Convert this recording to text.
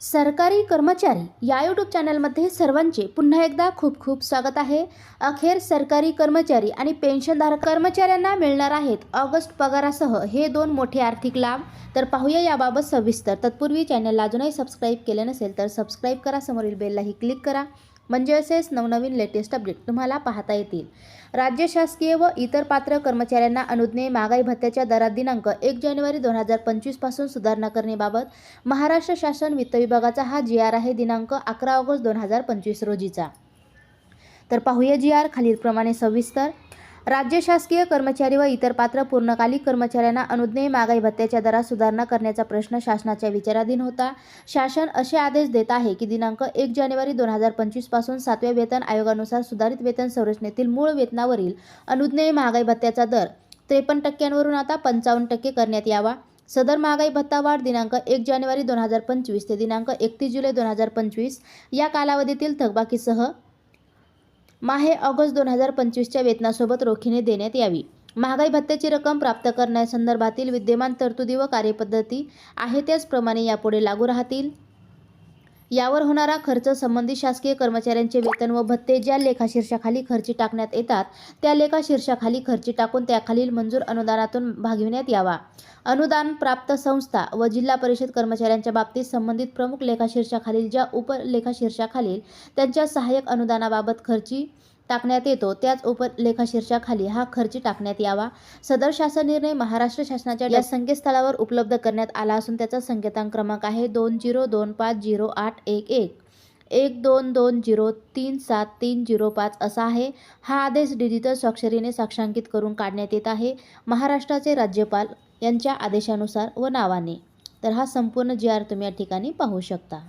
सरकारी कर्मचारी या यूट्यूब चॅनलमध्ये सर्वांचे पुन्हा एकदा खूप खूप स्वागत आहे. अखेर सरकारी कर्मचारी आणि पेन्शनधारक कर्मचाऱ्यांना मिळणार आहेत ऑगस्ट पगारासह हे दोन मोठे आर्थिक लाभ. तर पाहूया याबाबत सविस्तर. तत्पूर्वी चॅनलला अजूनही सबस्क्राईब केले नसेल तर सबस्क्राईब करा. समोरील बेललाही क्लिक करा. म्हणजे असेच नवनवीन लेटेस्ट अपडेट तुम्हाला पाहता येतील. राज्य शासकीय व इतर पात्र कर्मचाऱ्यांना अनुज्ञेय महागाई भत्त्याच्या दरात दिनांक एक जानेवारी दोन हजार पंचवीसपासून सुधारणा करण्याबाबत महाराष्ट्र शासन वित्त विभागाचा हा जी आर आहे दिनांक अकरा ऑगस्ट दोन हजार पंचवीस रोजीचा. तर पाहूया जी आर खालीलप्रमाणे सविस्तर. राज्य शासकीय कर्मचारी व इतर पात्र पूर्णकालिक कर्मचाऱ्यांना अनुज्ञेय महागाई भत्त्याच्या दरात सुधारणा करण्याचा प्रश्न शासनाच्या विचाराधीन होता. शासन असे आदेश देत आहे की दिनांक एक जानेवारी दोन हजार पंचवीसपासून सातव्या वेतन आयोगानुसार सुधारित वेतन संरचनेतील मूळ वेतनावरील अनुज्ञेय महागाई भत्त्याचा दर त्रेपन्न टक्क्यांवरून आता पंचावन्न टक्के करण्यात यावा. सदर महागाई भत्ता वाढ दिनांक एक जानेवारी दोन हजार पंचवीस ते दिनांक एकतीस जुलै दोन हजार पंचवीस या कालावधीतील थकबाकीसह माहे ऑगस्ट दोन हजार पंचवीसच्या वेतनासोबत रोखीने देण्यात यावी. महागाई भत्त्याची रक्कम प्राप्त करण्यासंदर्भातील विद्यमान तरतुदी व कार्यपद्धती आहे त्याचप्रमाणे यापुढे लागू राहतील. यावर होणारा खर्च संबंधित शासकीय कर्मचाऱ्यांचे वेतन व भत्ते ज्या लेखाशीर्षाखाली खर्ची टाकण्यात येतात त्या लेखाशीर्षाखाली खर्ची टाकून त्याखालील मंजूर अनुदानातून भागविण्यात यावा. अनुदान प्राप्त संस्था व जिल्हा परिषद कर्मचाऱ्यांच्या बाबतीत संबंधित प्रमुख लेखाशीर्षाखालील ज्या उपलेखाशीर्षाखालील त्यांच्या सहाय्यक अनुदानाबाबत खर्ची टाकण्यात येतो. त्याच उपलेखाशीर्षाखाली हा खर्ची टाकण्यात यावा. सदर शासन निर्णय महाराष्ट्र शासनाच्या या संकेतस्थळावर उपलब्ध करण्यात आला असून त्याचा संकेतांक क्रमांक आहे दोन झिरो दोन पाच झिरो आठ एक एक. एक दोन दोन झिरो तीन सात तीन झिरो पाच असा आहे. हा आदेश डिजिटल स्वाक्षरीने साक्षांकित करून काढण्यात येत आहे. महाराष्ट्राचे राज्यपाल यांच्या आदेशानुसार व नावाने. तर हा संपूर्ण जी आर तुम्ही या ठिकाणी पाहू शकता.